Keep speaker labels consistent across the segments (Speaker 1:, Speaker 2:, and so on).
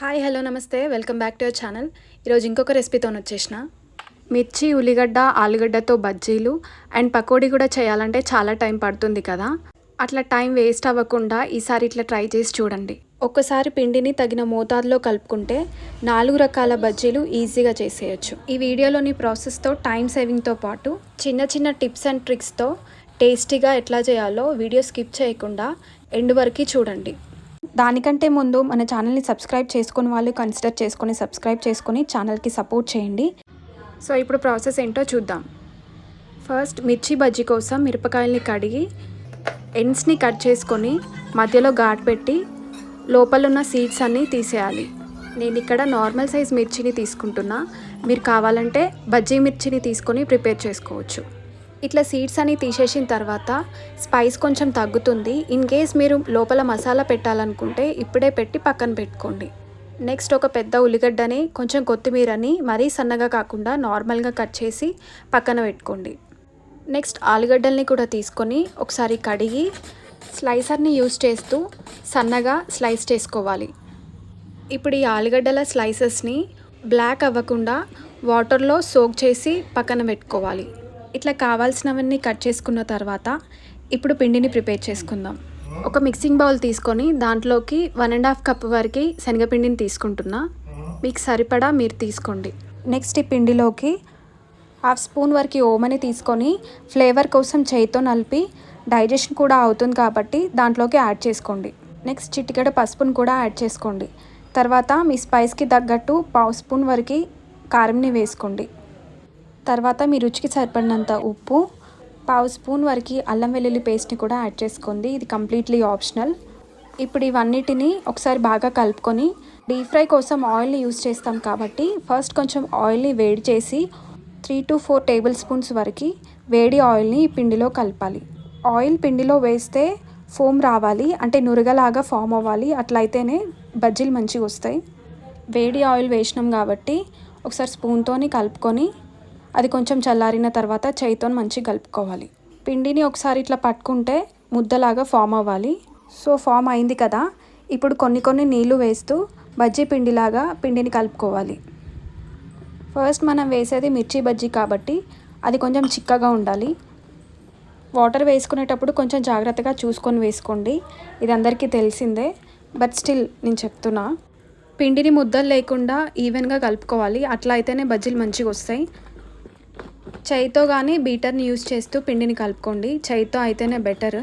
Speaker 1: Hi hello నమస్తే. Welcome back to our channel. ఈరోజు ఇంకొక రెసిపీతో వచ్చేసిన. మిర్చి ఉల్లిగడ్డ ఆలుగడ్డతో బజ్జీలు అండ్ పకోడీ కూడా చేయాలంటే చాలా టైం పడుతుంది కదా. అట్లా టైం వేస్ట్ అవ్వకుండా ఈసారి ఇట్లా ట్రై చేసి చూడండి. ఒక్కసారి పిండిని తగిన మోతాదులో కలుపుకుంటే నాలుగు రకాల బజ్జీలు ఈజీగా చేసేయచ్చు. ఈ వీడియోలోని ప్రాసెస్తో టైం సేవింగ్తో పాటు చిన్న చిన్న టిప్స్ అండ్ ట్రిక్స్తో టేస్టీగా ఎట్లా చేయాలో వీడియో స్కిప్ చేయకుండా ఎండ్ వరకు చూడండి. దానికంటే ముందు మన ఛానల్ని సబ్స్క్రైబ్ చేసుకుని వాళ్ళు కన్సిడర్ చేసుకొని సబ్స్క్రైబ్ చేసుకొని ఛానల్కి సపోర్ట్ చేయండి. సో ఇప్పుడు ప్రాసెస్ ఏంటో చూద్దాం. ఫస్ట్ మిర్చి బజ్జీ కోసం మిరపకాయల్ని కడిగి ఎండ్స్ని కట్ చేసుకొని మధ్యలో ఘాట్ పెట్టి లోపల ఉన్న సీడ్స్ అన్నీ తీసేయాలి. నేను ఇక్కడ నార్మల్ సైజ్ మిర్చిని తీసుకుంటున్నా. మీరు కావాలంటే బజ్జీ మిర్చిని తీసుకొని ప్రిపేర్ చేసుకోవచ్చు. ఇట్లా సీడ్స్ అని తీసేసిన తర్వాత స్పైస్ కొంచెం తగ్గుతుంది. ఇన్ కేస్ మీరు లోపల మసాలా పెట్టాలనుకుంటే ఇప్పుడే పెట్టి పక్కన పెట్టుకోండి. నెక్స్ట్ ఒక పెద్ద ఉల్లిగడ్డని కొంచెం కొత్తిమీరని మరీ సన్నగా కాకుండా నార్మల్గా కట్ చేసి పక్కన పెట్టుకోండి. నెక్స్ట్ ఆలుగడ్డల్ని కూడా తీసుకొని ఒకసారి కడిగి స్లైసర్ని యూస్ చేస్తూ సన్నగా స్లైస్ చేసుకోవాలి. ఇప్పుడు ఈ ఆలుగడ్డల స్లైసెస్ని బ్లాక్ అవ్వకుండా వాటర్లో సోక్ చేసి పక్కన పెట్టుకోవాలి. ఇట్లా కావాల్సినవన్నీ కట్ చేసుకున్న తర్వాత ఇప్పుడు పిండిని ప్రిపేర్ చేసుకుందాం. ఒక మిక్సింగ్ బౌల్ తీసుకొని దాంట్లోకి వన్ అండ్ హాఫ్ కప్ వరకు శనగపిండిని తీసుకుంటున్నా. మీకు సరిపడా మీరు తీసుకోండి. నెక్స్ట్ ఈ పిండిలోకి హాఫ్ స్పూన్ వరకు ఓమని తీసుకొని ఫ్లేవర్ కోసం చేయితో నలిపి డైజెషన్ కూడా అవుతుంది కాబట్టి దాంట్లోకి యాడ్ చేసుకోండి. నెక్స్ట్ చిటికెడ పసుపును కూడా యాడ్ చేసుకోండి. తర్వాత మీ స్పైస్కి తగ్గట్టు పావు స్పూన్ వరకు కారంని వేసుకోండి. తర్వాత మీ రుచికి సరిపడినంత ఉప్పు పావు స్పూన్ వరకు అల్లం వెల్లుల్లి పేస్ట్ని కూడా యాడ్ చేసుకోండి. ఇది కంప్లీట్లీ ఆప్షనల్. ఇప్పుడు ఇవన్నిటిని ఒకసారి బాగా కలుపుకొని డీప్ ఫ్రై కోసం ఆయిల్ని యూస్ చేస్తాం కాబట్టి ఫస్ట్ కొంచెం ఆయిల్ని వేడి చేసి three to four tablespoons వరకు వేడి ఆయిల్ని పిండిలో కలపాలి. ఆయిల్ పిండిలో వేస్తే ఫోమ్ రావాలి అంటే నురగలాగా ఫామ్ అవ్వాలి. అట్లయితేనే బజ్జీలు మంచిగా వస్తాయి. వేడి ఆయిల్ వేసినాం కాబట్టి ఒకసారి స్పూన్తోని కలుపుకొని అది కొంచెం చల్లారిన తర్వాత చేయితో మంచిగా కలుపుకోవాలి. పిండిని ఒకసారి ఇట్లా పట్టుకుంటే ముద్దలాగా ఫామ్ అవ్వాలి. సో ఫామ్ అయింది కదా. ఇప్పుడు కొన్ని కొన్ని నీళ్ళు వేస్తూ బజ్జీ పిండిలాగా పిండిని కలుపుకోవాలి. ఫస్ట్ మనం వేసేది మిర్చి బజ్జీ కాబట్టి అది కొంచెం చిక్కగా ఉండాలి. వాటర్ వేసుకునేటప్పుడు కొంచెం జాగ్రత్తగా చూసుకొని వేసుకోండి. ఇది అందరికీ తెలిసిందే బట్ స్టిల్ నేను చెప్తున్నా. పిండిని ముద్దలు లేకుండా ఈవెన్గా కలుపుకోవాలి. అట్లా అయితేనే బజ్జీలు మంచిగా వస్తాయి. చేయితో కానీ బీటర్ని యూస్ చేస్తూ పిండిని కలుపుకోండి. చేయితో అయితేనే బెటర్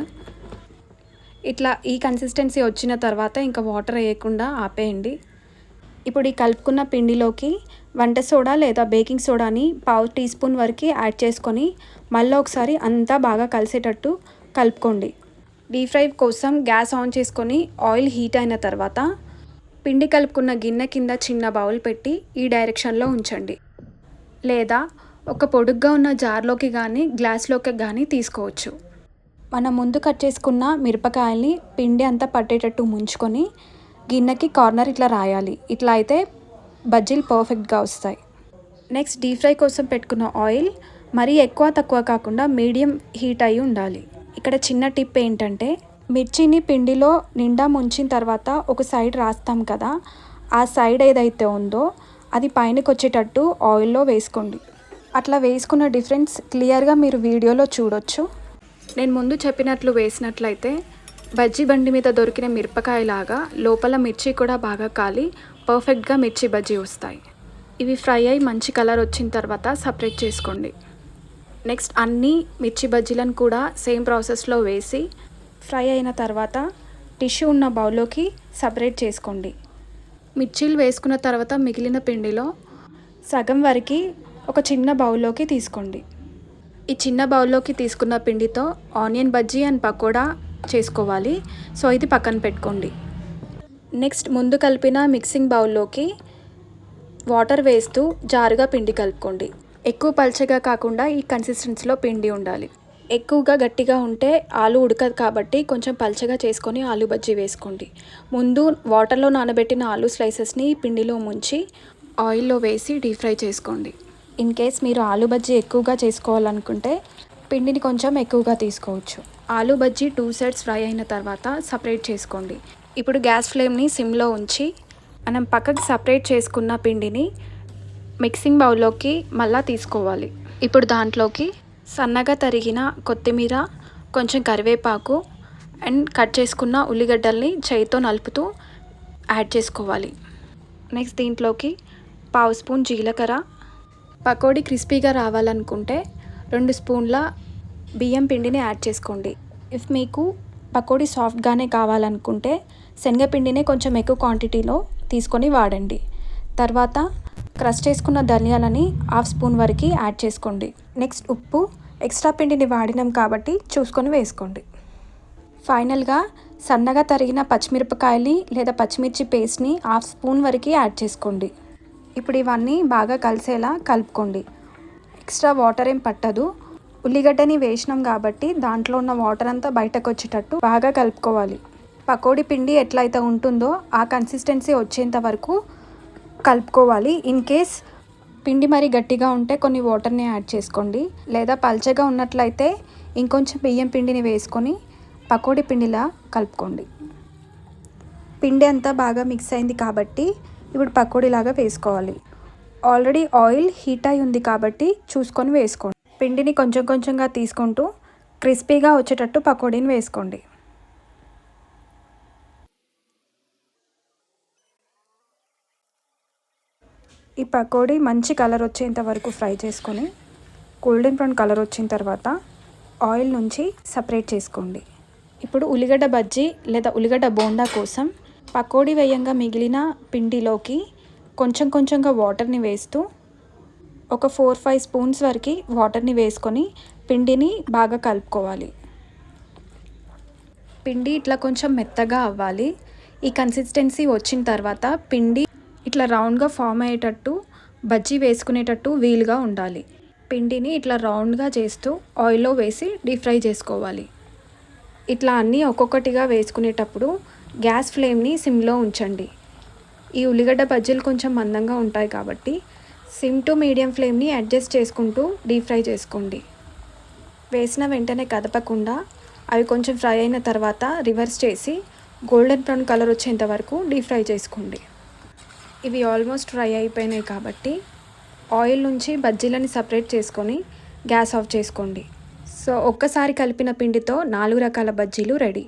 Speaker 1: ఇట్లా ఈ కన్సిస్టెన్సీ వచ్చిన తర్వాత ఇంకా వాటర్ వేయకుండా ఆపేయండి. ఇప్పుడు ఈ కలుపుకున్న పిండిలోకి వంట సోడా లేదా బేకింగ్ సోడాని పావు టీ స్పూన్ వరకు యాడ్ చేసుకొని మళ్ళీ ఒకసారి అంతా బాగా కలిసేటట్టు కలుపుకోండి. డీప్ ఫ్రై కోసం గ్యాస్ ఆన్ చేసుకొని ఆయిల్ హీట్ అయిన తర్వాత పిండి కలుపుకున్న గిన్నె కింద చిన్న బౌల్ పెట్టి ఈ డైరెక్షన్లో ఉంచండి. లేదా ఒక పొడుగ్గా ఉన్న జార్లోకి కానీ గ్లాస్లోకి కానీ తీసుకోవచ్చు. మనం ముందు కట్ చేసుకున్న మిరపకాయల్ని పిండి అంతా పట్టేటట్టు ముంచుకొని గిన్నెకి కార్నర్ ఇట్లా రాయాలి. ఇట్లా అయితే బజ్జీలు పర్ఫెక్ట్గా వస్తాయి. నెక్స్ట్ డీప్ ఫ్రై కోసం పెట్టుకున్న ఆయిల్ మరీ ఎక్కువ తక్కువ కాకుండా మీడియం హీట్ అయి ఉండాలి. ఇక్కడ చిన్న టిప్ ఏంటంటే మిర్చిని పిండిలో నిండా ముంచిన తర్వాత ఒక సైడ్ రాస్తాం కదా ఆ సైడ్ ఏదైతే ఉందో అది పైనకి వచ్చేటట్టు ఆయిల్లో వేసుకోండి. అట్లా వేసుకున్న డిఫరెన్స్ క్లియర్గా మీరు వీడియోలో చూడొచ్చు. నేను ముందు చెప్పినట్లు వేసినట్లయితే బజ్జీ బండి మీద దొరికిన మిరపకాయలాగా లోపల మిర్చి కూడా బాగా కాలి పర్ఫెక్ట్గా మిర్చి బజ్జీ వస్తాయి. ఇవి ఫ్రై అయి మంచి కలర్ వచ్చిన తర్వాత సపరేట్ చేసుకోండి. నెక్స్ట్ అన్ని మిర్చి బజ్జీలను కూడా సేమ్ ప్రాసెస్లో వేసి ఫ్రై అయిన తర్వాత టిష్యూ ఉన్న బౌల్లోకి సపరేట్ చేసుకోండి. మిర్చీలు వేసుకున్న తర్వాత మిగిలిన పిండిలో సగం వరకు ఒక చిన్న బౌల్లోకి తీసుకోండి. ఈ చిన్న బౌల్లోకి తీసుకున్న పిండితో ఆనియన్ బజ్జీ అండ్ పకోడా చేసుకోవాలి. సో ఇది పక్కన పెట్టుకోండి. నెక్స్ట్ ముందు కలిపిన మిక్సింగ్ బౌల్లోకి వాటర్ వేస్తూ జారుగా పిండి కలుపుకోండి. ఎక్కువ పల్చగా కాకుండా ఈ కన్సిస్టెన్సీలో పిండి ఉండాలి. ఎక్కువగా గట్టిగా ఉంటే ఆలు ఉడకదు కాబట్టి కొంచెం పల్చగా చేసుకొని ఆలు బజ్జీ వేసుకోండి. ముందు వాటర్లో నానబెట్టిన ఆలు స్లైసెస్ని పిండిలో ముంచి ఆయిల్లో వేసి డీప్ ఫ్రై చేసుకోండి. ఇన్ కేస్ మీరు ఆలు బజ్జీ ఎక్కువగా చేసుకోవాలనుకుంటే పిండిని కొంచెం ఎక్కువగా తీసుకోవచ్చు. ఆలు బజ్జీ టూ సైడ్స్ ఫ్రై అయిన తర్వాత సపరేట్ చేసుకోండి. ఇప్పుడు గ్యాస్ ఫ్లేమ్ని సిమ్లో ఉంచి మనం పక్కకి సపరేట్ చేసుకున్న పిండిని మిక్సింగ్ బౌల్లోకి మళ్ళా తీసుకోవాలి. ఇప్పుడు దాంట్లోకి సన్నగా తరిగిన కొత్తిమీర కొంచెం కరివేపాకు అండ్ కట్ చేసుకున్న ఉల్లిగడ్డల్ని చేయితో నలుపుతూ యాడ్ చేసుకోవాలి. నెక్స్ట్ దీంట్లోకి పావు స్పూన్ జీలకర్ర పకోడీ క్రిస్పీగా రావాలనుకుంటే రెండు స్పూన్ల బియ్యం పిండిని యాడ్ చేసుకోండి. ఇఫ్ మీకు పకోడీ సాఫ్ట్గానే కావాలనుకుంటే శనగపిండినే కొంచెం ఎక్కువ క్వాంటిటీలో తీసుకొని వాడండి. తర్వాత క్రష్ చేసుకున్న ధనియాలని హాఫ్ స్పూన్ వరకు యాడ్ చేసుకోండి. నెక్స్ట్ ఉప్పు ఎక్స్ట్రా పిండిని వాడినాం కాబట్టి చూసుకొని వేసుకోండి. ఫైనల్గా సన్నగా తరిగిన పచ్చిమిరపకాయలు లేదా పచ్చిమిర్చి పేస్ట్ని హాఫ్ స్పూన్ వరకు యాడ్ చేసుకోండి. ఇప్పుడు ఇవన్నీ బాగా కలిసేలా కలుపుకోండి. ఎక్స్ట్రా వాటర్ ఏం పట్టదు. ఉల్లిగడ్డని వేసినాం కాబట్టి దాంట్లో ఉన్న వాటర్ అంతా బయటకు వచ్చేటట్టు బాగా కలుపుకోవాలి. పకోడీ పిండి ఎట్లయితే ఉంటుందో ఆ కన్సిస్టెన్సీ వచ్చేంత వరకు కలుపుకోవాలి. ఇన్ కేస్ పిండి మరి గట్టిగా ఉంటే కొన్ని వాటర్ని యాడ్ చేసుకోండి. లేదా పల్చగా ఉన్నట్లయితే ఇంకొంచెం బియ్యం పిండిని వేసుకొని పకోడీ పిండిలా కలుపుకోండి. పిండి అంతా బాగా మిక్స్ అయింది కాబట్టి ఇప్పుడు పకోడీలాగా వేసుకోవాలి. ఆల్రెడీ ఆయిల్ హీట్ అయి ఉంది కాబట్టి చూసుకొని వేసుకోండి. పిండిని కొంచెం కొంచెంగా తీసుకుంటూ క్రిస్పీగా వచ్చేటట్టు పకోడీని వేసుకోండి. ఈ పకోడీ మంచి కలర్ వచ్చేంత వరకు ఫ్రై చేసుకొని గోల్డెన్ బ్రౌన్ కలర్ వచ్చిన తర్వాత ఆయిల్ నుంచి సపరేట్ చేసుకోండి. ఇప్పుడు ఉల్లిగడ్డ బజ్జీ లేదా ఉల్లిగడ్డ బోండా కోసం పకోడీ వేయంగా మిగిలిన పిండిలోకి కొంచెం కొంచెంగా వాటర్ని వేస్తూ ఒక ఫోర్ ఫైవ్ స్పూన్స్ వరకు వాటర్ని వేసుకొని పిండిని బాగా కలుపుకోవాలి. పిండి ఇట్లా కొంచెం మెత్తగా అవ్వాలి. ఈ కన్సిస్టెన్సీ వచ్చిన తర్వాత పిండి ఇట్లా రౌండ్గా ఫామ్ అయ్యేటట్టు బజ్జీ వేసుకునేటట్టు వీలుగా ఉండాలి. పిండిని ఇట్లా రౌండ్గా చేస్తూ ఆయిల్లో వేసి డీప్ ఫ్రై చేసుకోవాలి. ఇట్లా అన్నీ ఒక్కొక్కటిగా వేసుకునేటప్పుడు గ్యాస్ ఫ్లేమ్ని సిమ్లో ఉంచండి. ఈ ఉల్లిగడ్డ బజ్జీలు కొంచెం మందంగా ఉంటాయి కాబట్టి సిమ్ టు మీడియం ఫ్లేమ్ని అడ్జస్ట్ చేసుకుంటూ డీప్ ఫ్రై చేసుకోండి. వేసిన వెంటనే కదపకుండా అవి కొంచెం ఫ్రై అయిన తర్వాత రివర్స్ చేసి గోల్డెన్ బ్రౌన్ కలర్ వచ్చేంత వరకు డీప్ ఫ్రై చేసుకోండి. ఇవి ఆల్మోస్ట్ ఫ్రై అయిపోయినాయి కాబట్టి ఆయిల్ నుంచి బజ్జీలని సపరేట్ చేసుకొని గ్యాస్ ఆఫ్ చేసుకోండి. సో ఒక్కసారి కలిపిన పిండితో నాలుగు రకాల బజ్జీలు రెడీ.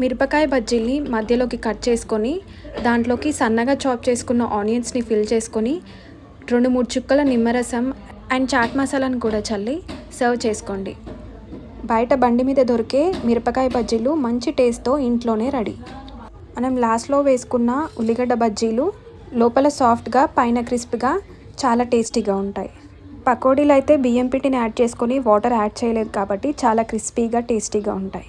Speaker 1: మిరపకాయ బజ్జీల్ని మధ్యలోకి కట్ చేసుకొని దాంట్లోకి సన్నగా చాప్ చేసుకున్న ఆనియన్స్ని ఫిల్ చేసుకొని రెండు మూడు చుక్కల నిమ్మరసం అండ్ చాట్ మసాలాను కూడా చల్లి సర్వ్ చేసుకోండి. బయట బండి మీద దొరికే మిరపకాయ బజ్జీలు మంచి టేస్ట్తో ఇంట్లోనే రెడీ. మనం లాస్ట్లో వేసుకున్న ఉల్లిగడ్డ బజ్జీలు లోపల సాఫ్ట్గా పైన క్రిస్ప్గా చాలా టేస్టీగా ఉంటాయి. పకోడీలు అయితే బియ్యం పిండిని యాడ్ చేసుకొని వాటర్ యాడ్ చేయలేదు కాబట్టి చాలా క్రిస్పీగా టేస్టీగా ఉంటాయి.